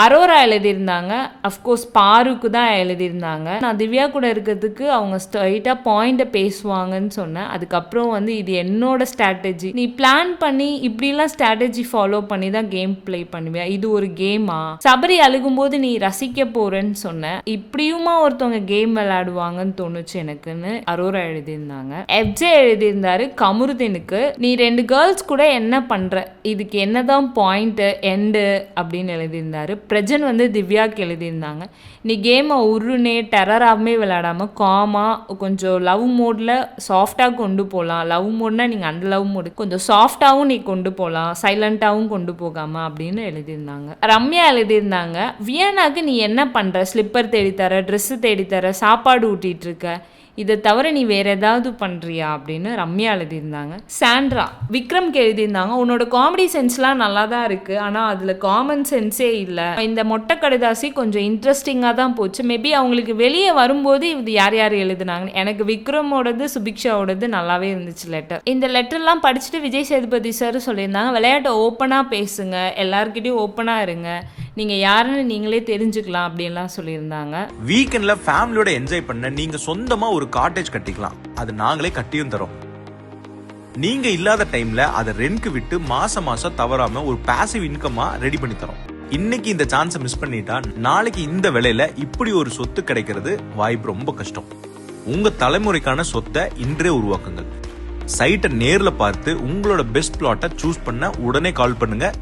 Arora எழுதியிருந்தாங்க. Of course பாருக்கு தான் எழுதியிருந்தாங்க. நான் திவ்யா கூட இருக்கிறதுக்கு அவங்க ஸ்ட்ரைட்டாக பாயிண்ட்டை பேசுவாங்கன்னு சொன்னேன். அதுக்கப்புறம் வந்து இது என்னோட ஸ்ட்ராட்டஜி நீ பிளான் பண்ணி இப்படிலாம் ஸ்ட்ராட்டஜி ஃபாலோ பண்ணி தான் கேம் ப்ளே பண்ணுவியா? இது ஒரு கேமா சபரி அழுகும்போது நீ ரசிக்க போறேன்னு சொன்னேன். இப்படியுமா ஒருத்தவங்க கேம் விளையாடுவாங்கன்னு தோணுச்சு எனக்குன்னு அரோரா எழுதியிருந்தாங்க. எஃப்ஜே எழுதியிருந்தாரு கமுருதினுக்கு நீ ரெண்டு கேர்ள்ஸ் கூட என்ன பண்ற? இதுக்கு என்னதான் பாயிண்ட் எண்டு அப்படின்னு எழுதியிருந்தாரு பிரஜன் வந்து திவ்யாவுக்கு எழுதியிருந்தாங்க. நீ கேமை உருனே டெரராகவே விளையாடாமல் காமாக கொஞ்சம் லவ் மோடில் சாஃப்டாக கொண்டு போகலாம் லவ் மோட்னா நீங்கள் அந்த லவ் மோடு கொஞ்சம் சாஃப்டாகவும் நீ கொண்டு போகலாம் சைலண்ட்டாகவும் கொண்டு போகாமல் அப்படின்னு எழுதியிருந்தாங்க. ரம்யா எழுதியிருந்தாங்க வியனாக்கு நீ என்ன பண்ணுற ஸ்லிப்பர் தேடித்தர ட்ரெஸ்ஸு தேடித்தர சாப்பாடு ஊட்டிகிட்டு இருக்க. இதை தவிர நீ வேற ஏதாவது பண்ணுறியா அப்படின்னு ரம்யா எழுதியிருந்தாங்க. சாண்ட்ரா விக்ரம்க்கு எழுதியிருந்தாங்க. உன்னோட காமெடி சென்ஸ்லாம் நல்லா தான் இருக்குது ஆனால் அதில் காமன் சென்ஸே இல்லை. இந்த மொட்டை கடைதாசி கொஞ்சம் இன்ட்ரெஸ்டிங்காக தான் போச்சு. மேபி அவங்களுக்கு வெளியே வரும்போது இது யார் யார் எழுதுனாங்க? எனக்கு விக்ரமோடது சுபிக்ஷாவோடது நல்லாவே இருந்துச்சு லெட்டர் இந்த லெட்டர்லாம் படிச்சுட்டு விஜய் சேதுபதி சார் சொல்லியிருந்தாங்க. விளையாட்டை ஓப்பனாக பேசுங்க. எல்லாருக்கிட்டையும் ஓப்பனாக இருங்க. நீங்கள் யாருன்னு நீங்களே தெரிஞ்சுக்கலாம் அப்படின்லாம் சொல்லியிருந்தாங்க. வீக்கெண்ட்ல ஃபேமிலியோட என்ஜாய் பண்ண நீங்க சொந்தமா ஒரு காட்டேஜ் கட்டிக்கலாம். அது நாங்களே கட்டியும் தரோம். நீங்க இல்லாத டைம்ல அதை ரெண்ட்க்கு விட்டு மாசம் மாசம் தவறாம ஒரு பாசிவ் இன்கமா ரெடி பண்ணி தரோம். இன்னைக்கு இந்த சான்ஸை மிஸ் பண்ணிட்டா நாளைக்கு இந்த விலையில இப்படி ஒரு சொத்து கிடைக்கிறது வாய்ப்பு ரொம்ப கஷ்டம். உங்க தலைமுறைக்கான சொத்தை இன்றே உருவாக்குங்கள். சைட்டை நேர்ல பார்த்து உங்களோட பெஸ்ட் பிளாட்டை சூஸ் பண்ண உடனே கால் பண்ணுங்க.